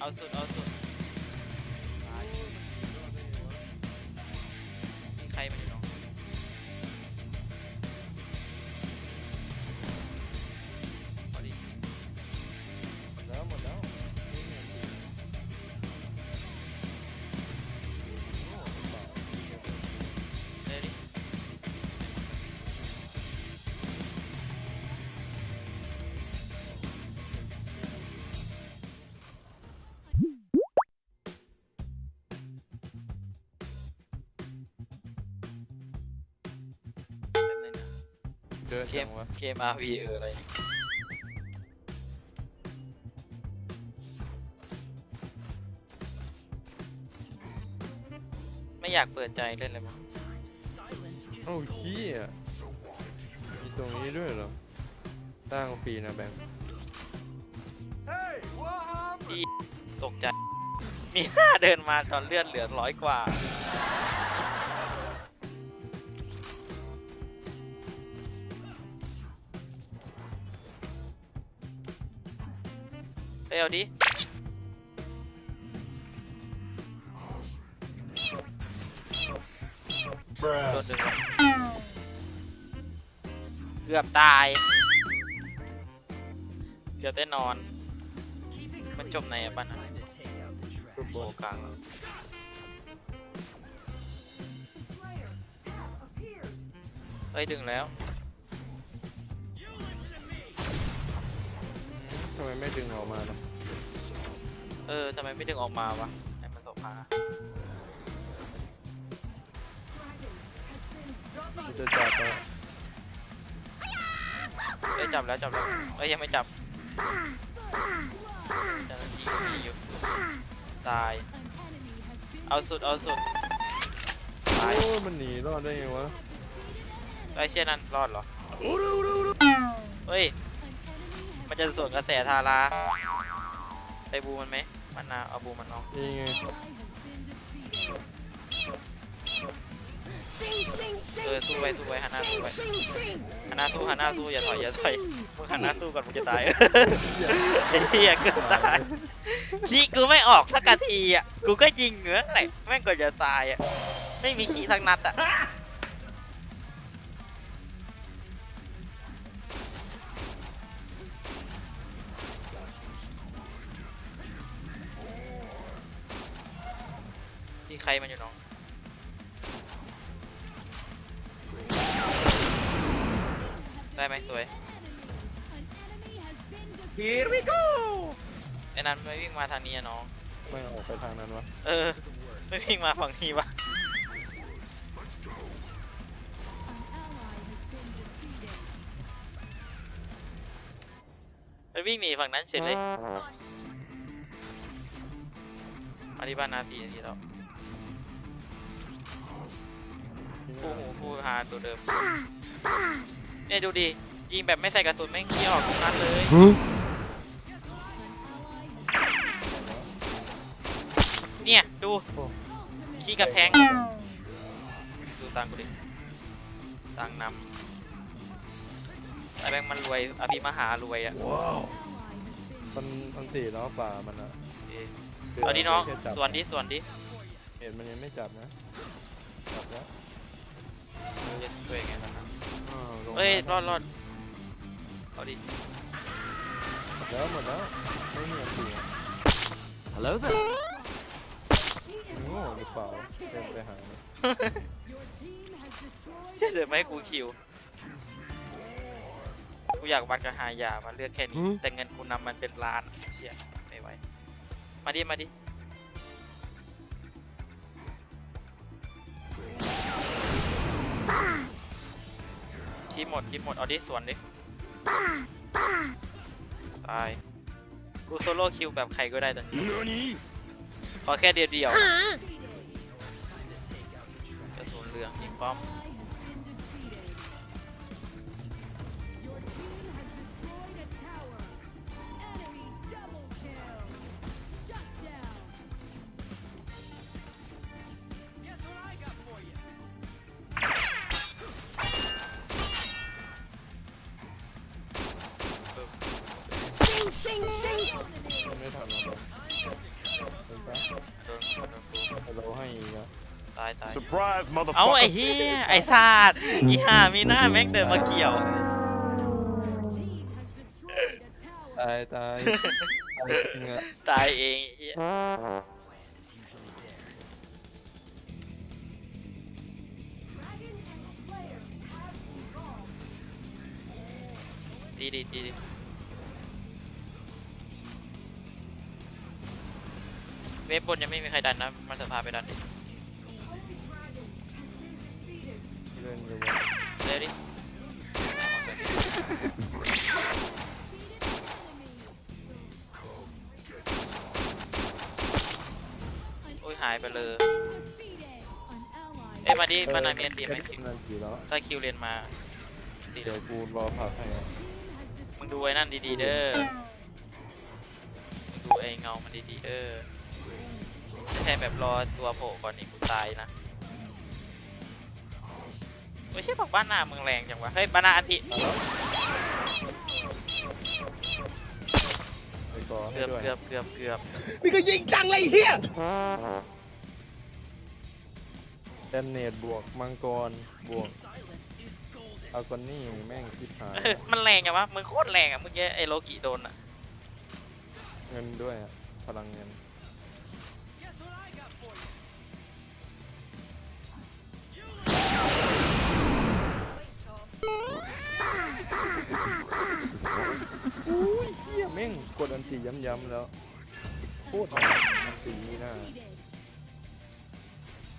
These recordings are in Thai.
เอ เจอเกจัมงวะเกม RV เอออะไรเนี่ยไม่อยากเปิดใจเล่นเลยมั้งเอ้าเฮียมีตรงนี้ด้วยเหรอสร้างฟรีนะแบงค์ตกใจ มีหน้าเดินมาตอนเลือดเหลือร้อยกว่า ไปเอาดิโดนดึงเกือบตาย เกือบได้นอน มันจบในอะบ้านนะรูปโบกลางแล้วเฮ้ยดึงแล้วำไมไม่ดึงออกมาล่ะเออทำไมไม่ดึงออกมาวะให้มันตกพามันจะจับอะเอ้ยจับแล้วจับแล้วเอ้ยยังไม่จับเจ้าหน้าที่มีอยู่ตาย เอาสุดเอาสุดตายโอ้ยมันหนีรอดได้ไงวะไอ้เชี่ยนั่นรอดเหรอเฮ้ย มันจะสวนกระแสทาราไปบูมันไหมมันนาเอาบูมันน้องนี่ไงเออ สู้ไว้สู้ไว้หันหน้าสู้ไว้หันหน้าสู้หันหน้าสู้อย่าถอยอย่าถอยมึงหันหน้าสู้ก่อนมึงจะตาย ไอ้เหี้ยเกือบตายขี้กูไม่ออกสักกะทีอะ กูก็ยิงเหงือแหละแม่งก่อนจะตายอะ ไม่มีขี้ทั้งนัดอะ ที่ใครมันอยู่น้องได้ไหมสวย Here we go! ไอ้นั้นไม่วิ่งมาทางนี้อะน้อง ไม่ออกไปทางนั้นวะเออ ไม่วิ่งมาฝั่งนี้วะมันวิ่งหนีฝั่งนั้นเฉยเลยมาที่บ้านนาซีนาทีแล้ว คู่หูคู่ฮาตัวเดิม เนี่ยดูดิ ยิงแบบไม่ใส่กระสุนแม่งขี้ออกทุกนัดเลย เนี่ยดูโอ้ขี้กับแทง ดูตังกูดิ ตังนำไอ้แบงค์มันรวย อภิมหารวยอะมันมันตีแล้วป่ามันอะเออคืเอาดิน้องแค่จับสวนดิสวนดิ เห็นมันยังไม่จับนะ จับแล้ว จะช่วยไงตอนนั้นอ้าวลงเอ้ยรมาอดรอดเอาดิหมดแล้วหมดแล้วไม่มีอันตี Hello there. โง่หรือเปล่าเดินไปหามันเชื่อเดี๋ยวไม่ให้กูคิว กูอยากวัดกับฮายามาเลือกแค่นี้ แต่เงินกูนำมันเป็นล้านเชี่ยไม่ไหว มาดิ มาดิ คิดหมดคิดหมด เอาดิสวนดิ ตาย กูโซโล่คิวแบบใครก็ได้ตอนนี้ ขอแค่เดียวเดียวกระสุนเหลืองยิงป้อม เราให้อีกอะตายตาย Surprise, เอาไอ้ motherfucker. เหี้ยไอ้ซาดอีห่ามีหน้าแม่งเดินมาเกี่ยวตายตายตายจริงอะตายเองไอ้เหี้ยตีดีตีดี เว็บบนยังไม่มีใครดันนะ มันจะพาไปดันดิเล่นอยู่วะเร็วดิโอ้ยหายไปเลย เอ้ยมาดิมานามีอันตีไหมเล่นกี่แล้วถ้าคิวเรียนมาตีเดี๋ยวกูรอพักให้อะมึงดูไอ้นั่นดีๆเด้อมึงดูไอ้เงามันดีๆเด้อ ไม่ใช่แบบรอตัวโผล่ก่อนนี่กูตายนะไม่ใช่บอกบ้านหน้ามึงแรงจังวะ เฮ้ยบ้านหน้าอันติไปก่อให้เกือบด้วยเกือบเกือบเกือบนี่ก็ยิงจังเลยเฮียแดนเนตบวกมังกรบวกเอากอนนี่แม่งคิดหายเออมันแรงจังวะมึงโคตรแรงอะเมื่อกี้ไอ้โลกิโดนอะ เงินด้วยอะพลังเงิน ม่งกดอันตีย้ำๆแล้วโคตรอันตีนี่น่า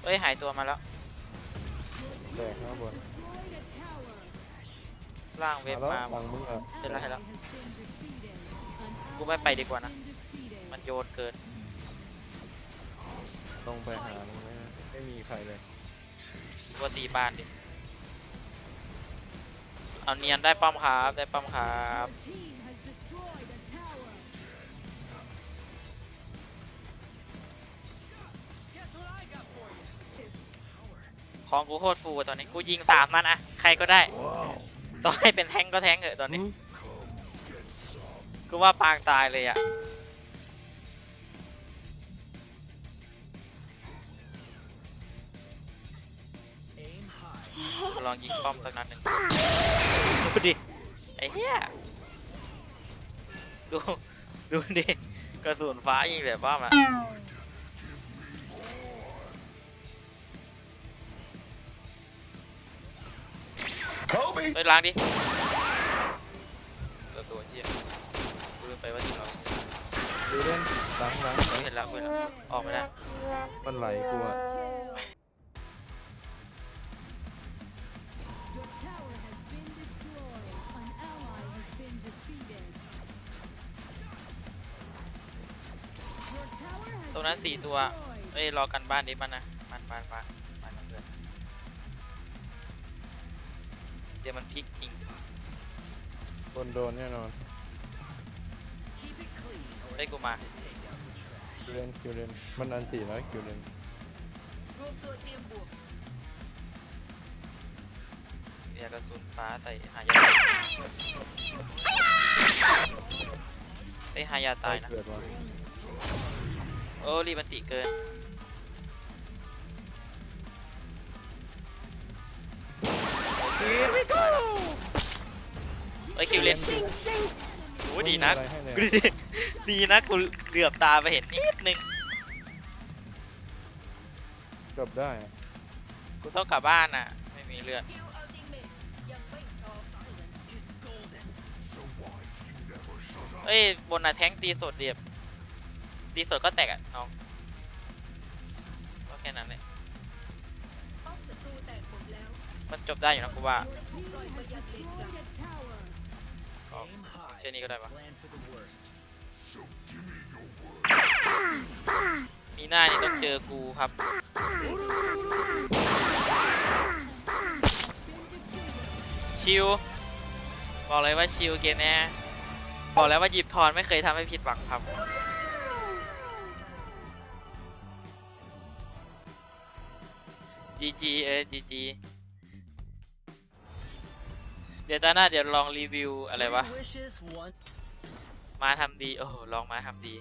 เฮ้ยหายตัวมาแล้วแตกนะบนล่างเว็บมาแล้วมาหลังมึงอะเห็นแล้วเห็นแล้วกูไม่ไปดีกว่านะ มันโยนเกินต้องไปหามึงไหมไม่มีใครเลยตัวตีบ้านดิเอาเนียนได้ป้อมครับได้ป้อมครับ ของกูโคตรฟูอะตอนนี้กูยิงสามนัดอะใครก็ได้ต้องให้เป็นแทงก็แทงเถอะตอนนี้กูว่าปางตายเลยอะลองยิงป้อมสักนัดหนึ่งดูดิไอ้เหี้ยดูดูดิกระสุนฟ้ายิงแบบว่ามา เฮ้ยล้างดิตัวตัวเชี่ยกูลืมไปว่าทีมเราดูเล่นหลังหลังหลังเห็นแล้วเห็นแล้วออกไม่ได้มันไหลกูอะตรงนั้นสี่ตัวเอ้ยรอกันบ้านดิมันนะมันบ้านบ้านบ้านเพื่อน เดี๋ยวมันพลิกจริงโดนโดนแน่นอนเฮ้ยกูมาคิวเลนคิวเลนมันอันตีแล้วคิวเลนเบียร์กระสุนฟ้าใส่หายาเอ้ยหายาตายนะเกิดวะโอ้รีบันติเกิน เอ้ยคิวเลนโอ้ดีนะไม่มีอะไรให้เลยกูดีดีนะกูเหลือบตาไปเห็นนิดนึงจบได้อะกูต้องกลับบ้านน่ะ ไม่มีเลือดเอ้ย บนน่ะแท้งตีสดเดียบตีสดก็แตกอะน้องก็แค่นั้นเลยมันจบได้อยู่นะกูว่าอ๋อ เช่นนี้ก็ได้ปะมีหน้านี่ต้องเจอกูครับ ชิว บอกเลยว่าชิวเกมเนี้ยบอกแล้วว่าหยิบทอนไม่เคยทำให้ผิดหวังครับจีจีเออจีจี ดี๋ยวตานหน้าเดี๋ยวลองรีวิวอะไรวะ มาทำดี โอ้โห ลองมาทำดี